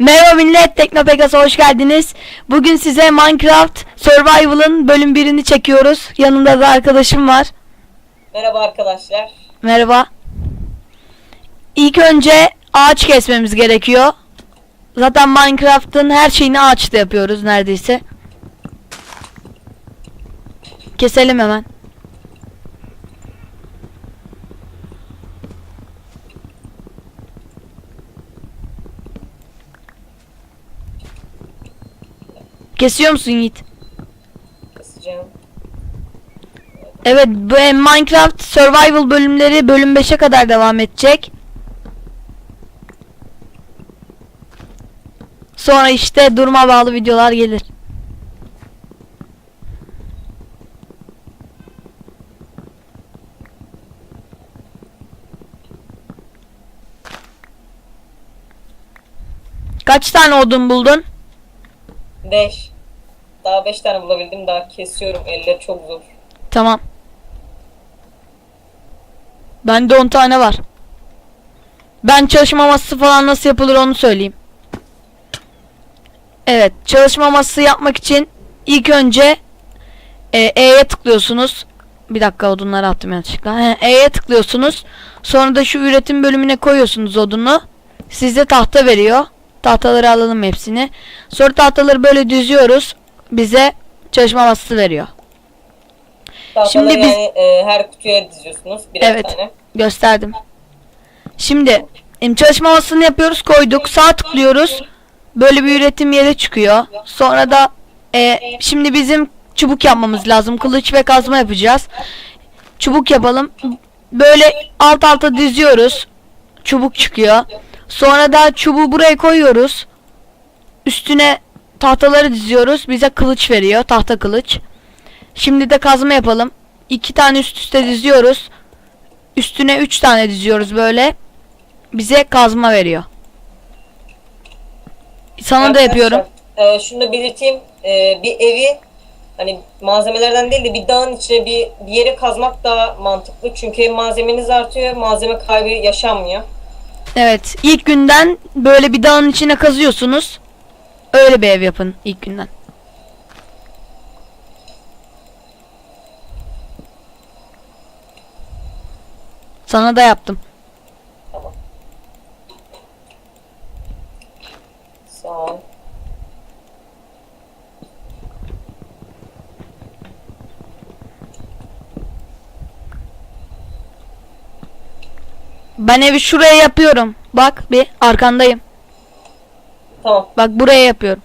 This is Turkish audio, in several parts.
Merhaba millet, Teknopegas'a hoş geldiniz. Bugün size Minecraft Survival'ın bölüm 1'ini çekiyoruz. Yanımda da arkadaşım var. Merhaba arkadaşlar. Merhaba. İlk önce ağaç kesmemiz gerekiyor. Zaten Minecraft'ın her şeyini ağaçta yapıyoruz neredeyse. Keselim hemen. Kesiyor musun Yiğit? Kısacağım. Evet bu Minecraft Survival bölümleri bölüm 5'e kadar devam edecek. Sonra işte duruma bağlı videolar gelir. Kaç tane odun buldun? 5. Daha 5 tane bulabildim. Daha kesiyorum. Eller çok zor. Tamam. Bende 10 tane var. Ben çalışma masası falan nasıl yapılır onu söyleyeyim. Evet, çalışma masası yapmak için ilk önce e, E'ye tıklıyorsunuz. Bir dakika odunları attım yanlışlıkla. E'ye tıklıyorsunuz. Sonra da şu üretim bölümüne koyuyorsunuz odunu. Size tahta veriyor. Tahtaları alalım hepsini. Sonra tahtaları böyle düzüyoruz. Bize çalışma masası veriyor. Tahtaları Şimdi biz- yani e, her kutuya diziyorsunuz. Birer Evet. tane. Gösterdim. Şimdi çalışma masasını yapıyoruz koyduk sağ tıklıyoruz böyle bir üretim yeri çıkıyor. Sonra da e, şimdi bizim çubuk yapmamız lazım. Kılıç ve kazma yapacağız. Çubuk yapalım. Böyle alt alta diziyoruz. Çubuk çıkıyor. Sonra da çubuğu buraya koyuyoruz. Üstüne tahtaları diziyoruz. Bize kılıç veriyor tahta kılıç. Şimdi de kazma yapalım. İki tane üst üste diziyoruz. Üstüne 3 tane diziyoruz böyle. Bize kazma veriyor. Sana da yapıyorum. E, şunu da belirteyim. E, bir evi hani malzemelerden değil de bir dağın içine bir, bir yere kazmak daha mantıklı. Çünkü hem malzemeniz artıyor. Malzeme kaybı yaşanmıyor. Evet. ilk günden böyle bir dağın içine kazıyorsunuz. Öyle bir ev yapın ilk günden. Sana da yaptım. Tamam. Sağ ol. Ben evi şuraya yapıyorum. Bak bir arkandayım. Tamam. Bak buraya yapıyorum.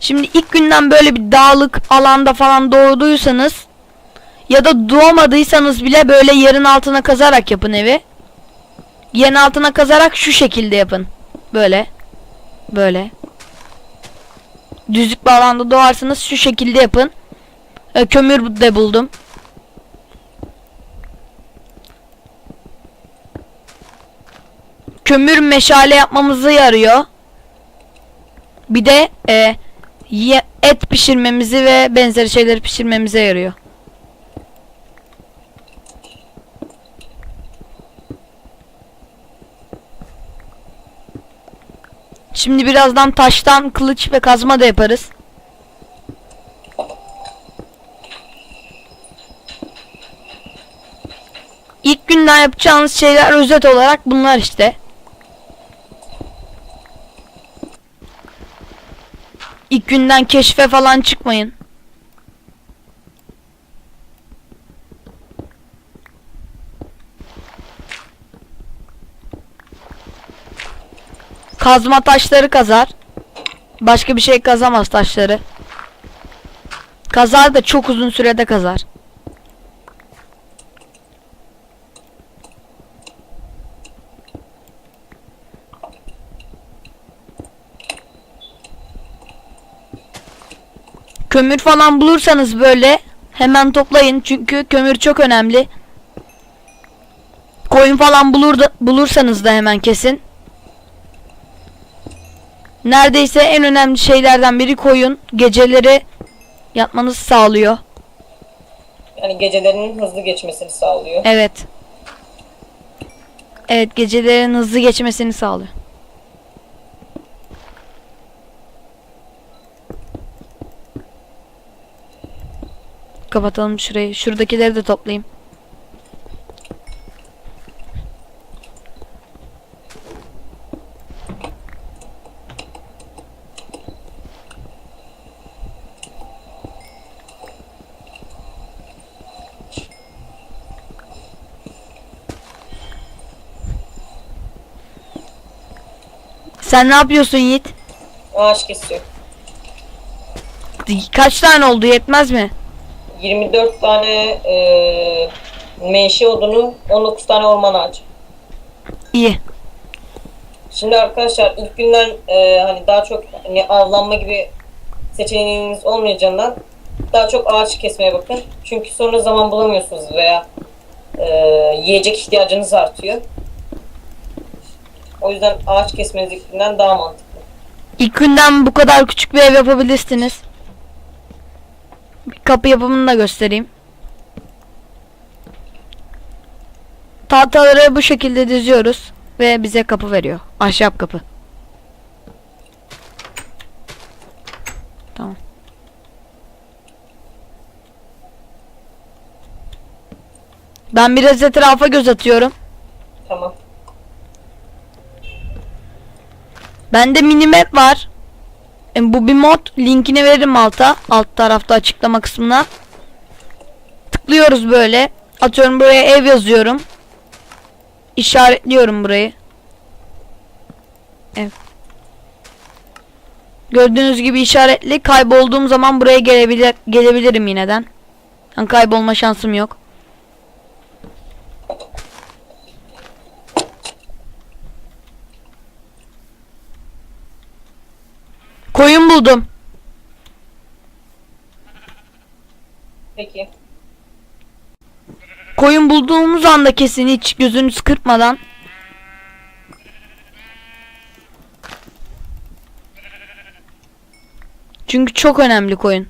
Şimdi ilk günden böyle bir dağlık alanda falan doğduysanız ya da doğmadıysanız bile böyle yerin altına kazarak yapın evi. Yerin altına kazarak şu şekilde yapın. Böyle. Böyle. Düzlük bir alanda doğarsanız şu şekilde yapın. E, kömür de buldum. Kömür meşale yapmamızı yarıyor. Bir de e, et pişirmemizi ve benzeri şeyleri pişirmemize yarıyor. Şimdi birazdan taştan kılıç ve kazma da yaparız. İlk günden yapacağınız şeyler özet olarak bunlar işte. Günden keşfe falan çıkmayın. Kazma taşları kazar. Başka bir şey kazamaz taşları. Kazar da çok uzun sürede kazar. Kömür falan bulursanız böyle hemen toplayın çünkü kömür çok önemli. Koyun falan bulur da, bulursanız da hemen kesin. neredeyse en önemli şeylerden biri koyun. Geceleri yatmanızı sağlıyor. Yani gecelerinin hızlı geçmesini sağlıyor. Evet. Evet gecelerin hızlı geçmesini sağlıyor. Kapatalım şurayı. Şuradakileri de toplayayım. Sen ne yapıyorsun Yiğit? Ağaç kesiyor. Kaç tane oldu yetmez mi? 24 tane e, menşe odunu, 19 tane orman ağacı. İyi. Şimdi arkadaşlar ilk günden e, hani daha çok hani avlanma gibi seçeneğiniz olmayacağından daha çok ağaç kesmeye bakın. Çünkü sonra zaman bulamıyorsunuz veya e, yiyecek ihtiyacınız artıyor. O yüzden ağaç kesmeniz ilk günden daha mantıklı. İlk günden bu kadar küçük bir ev yapabilirsiniz. Kapı yapımını da göstereyim. Tahtaları bu şekilde diziyoruz ve bize kapı veriyor. Ahşap kapı. Tamam. Ben biraz etrafa göz atıyorum. Tamam. Bende minimap var. E, bu bir mod. Linkini veririm alta. Alt tarafta açıklama kısmına. Tıklıyoruz böyle. Atıyorum buraya ev yazıyorum. İşaretliyorum burayı. Ev. Gördüğünüz gibi işaretli. Kaybolduğum zaman buraya gelebilir gelebilirim yineden. Yani kaybolma şansım yok. Koyun buldum. Peki. Koyun bulduğumuz anda kesin hiç gözünüz kırpmadan Çünkü çok önemli koyun.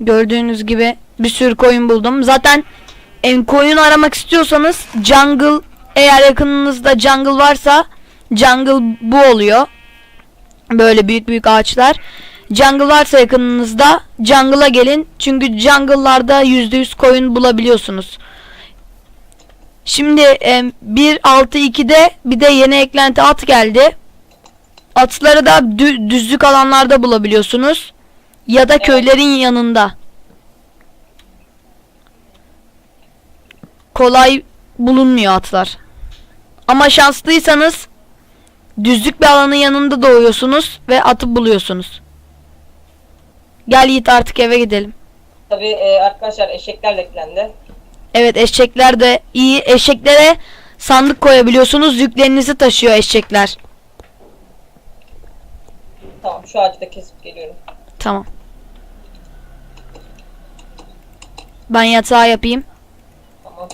Gördüğünüz gibi bir sürü koyun buldum. Zaten en koyun aramak istiyorsanız jungle eğer yakınınızda jungle varsa jungle bu oluyor. Böyle büyük büyük ağaçlar. Jungle varsa yakınınızda jungle'a gelin. Çünkü jungle'larda %100 koyun bulabiliyorsunuz. Şimdi em, 1.6.2'de bir de yeni eklenti at geldi. Atları da dü- düzlük alanlarda bulabiliyorsunuz. Ya da köylerin yanında. Kolay bulunmuyor atlar. Ama şanslıysanız düzlük bir alanın yanında doğuyorsunuz ve atı buluyorsunuz. Gel Yiğit artık eve gidelim. Tabii e, arkadaşlar eşekler eklendi. Evet eşekler de iyi. Eşeklere sandık koyabiliyorsunuz. Yüklerinizi taşıyor eşekler. Tamam şu ağacı da kesip geliyorum. Tamam. Ben yatağı yapayım. Tamam.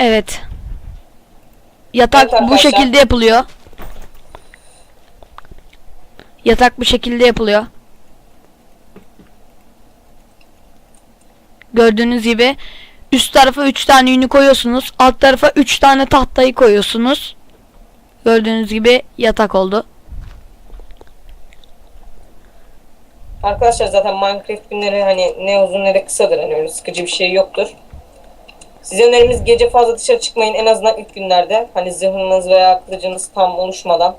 Evet. Yatak Evet bu şekilde yapılıyor. Yatak bu şekilde yapılıyor. Gördüğünüz gibi üst tarafa 3 tane yünü koyuyorsunuz. Alt tarafa 3 tane tahtayı koyuyorsunuz. Gördüğünüz gibi yatak oldu. Arkadaşlar zaten Minecraft günleri hani ne uzun ne de kısadır. Hani öyle sıkıcı bir şey yoktur. Size önerimiz gece fazla dışarı çıkmayın en azından ilk günlerde. Hani zırhınız veya kılıcınız tam oluşmadan.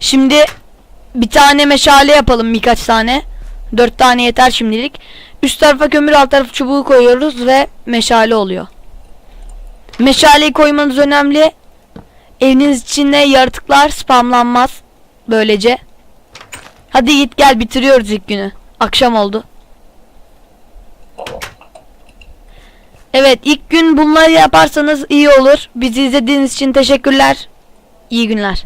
Şimdi bir tane meşale yapalım birkaç tane. Dört tane yeter şimdilik. Üst tarafa kömür alt tarafa çubuğu koyuyoruz ve meşale oluyor. Meşaleyi koymanız önemli. Eviniz içinde yaratıklar spamlanmaz. Böylece. Hadi git gel bitiriyoruz ilk günü. Akşam oldu. Evet ilk gün bunları yaparsanız iyi olur. Bizi izlediğiniz için teşekkürler. İyi günler.